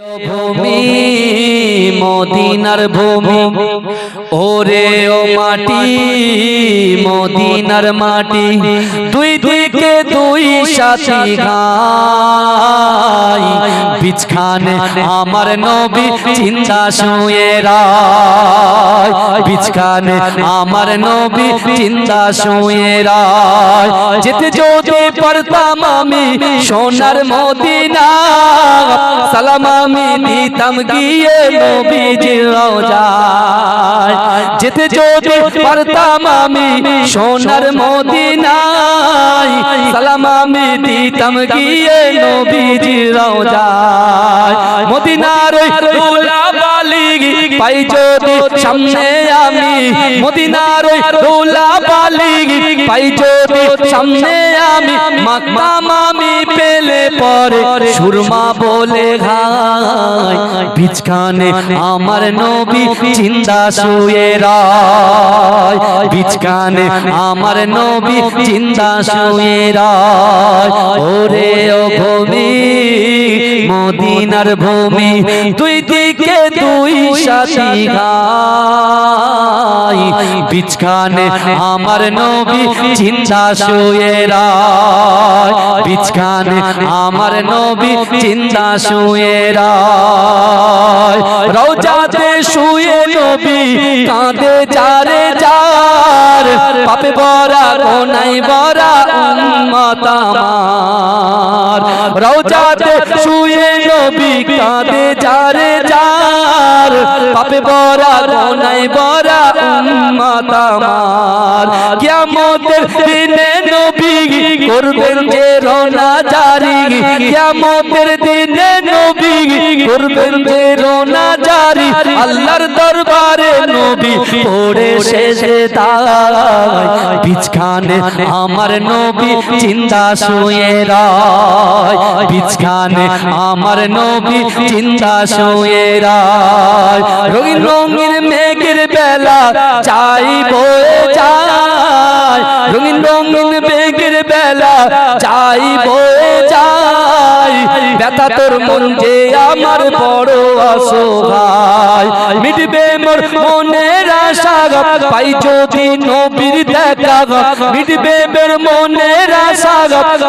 ভূমি, মদিনার ভূমি। ওরে ও মাটি, মদিনার মাটি। দুই দিকে দুই সাথী গাই বিছখানে আমার নবী চিন্তা শুয়ে রায়। বিছখানে আমার নবী চিন্তা শুয়ে রায়। যেতে যদি পারতাম আমি সোনার মদিনা সালাম আমি দিতাম গিয়ে নবীজির রওজায়। যেতে যদি পারতাম আমি সোনার মদিনায়। সালাম আমি দিতাম গিয়ে নবীজির রওজায়। মদিনার ওই পাই যদি সামনে আমি মদিনার ওই বালিগি পাই যদি সামনে আমি আমি পেলে পরে সুরমা বলে ঘাই বিছখানে আমার নবী চিন্তা শুয়ে রায় বিছখানে আমার নবী চিন্তা শুয়ে রায়, ওরে ও ভূমি মদিনার ভূমি, দুই দিকে দুই সাথী গাই বিছখানে আমার নবী চিন্তা শুয়ে রায়। বিছখানে আমার নবী চিন্তা শুয়ে রায়। রওজাতে শুয়ে নবী কাঁদে যারে যার। পাপে বরা কোনাই বরা উম্মত আমার। রওজাতে শুয়ে নবী কাঁদে যারে যার পাপে বরা কোনাই বরা উম্মত আমার। কিয়ামতের দিনে নবী করবেন যে রোনা জারি। কিয়ামতের দিনে নবী করবেন যে রোনা জারি। আল্লাহর দরবারে নবী পড়ে শেষে বিছখানে আমার নবী চিন্তা শুয়ে রায়। বিছখানে আমার নবী চিন্তা শুয়ে রায়। রঙিন রঙিন মেঘের বেলা চাই বয়ে যায়। রঙিন রঙিন মেঘের বেলা চাই বয়ে ব্যথা তোর মন যে আমার বড় অসহায়। মিটবে মোর মনের আশা পাই যদি নবীর দেখা মিটবে মোর মনের আশা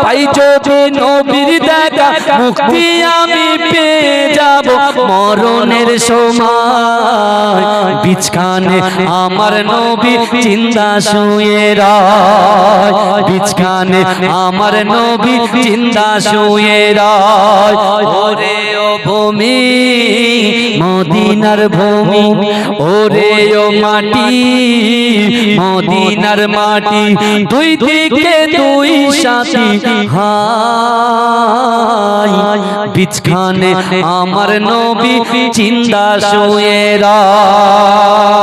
পাই যদি নবীর দেখা মুক্তি আমি পেয়ে যাব মরণের সময়। বিছখানে আমার নবী চিন্তা শুয়ে রায়। বিছখানে আমার নবী চিন্তা শুয়ে রায়। ওরে ও ভূমি মদিনার ভূমি, ওরে ও মাটি, মদিনার মাটি, দুই দিকে দুই সাথী হাই। বিছখানে আমার নবী, চিন্তা শুয়ে রায়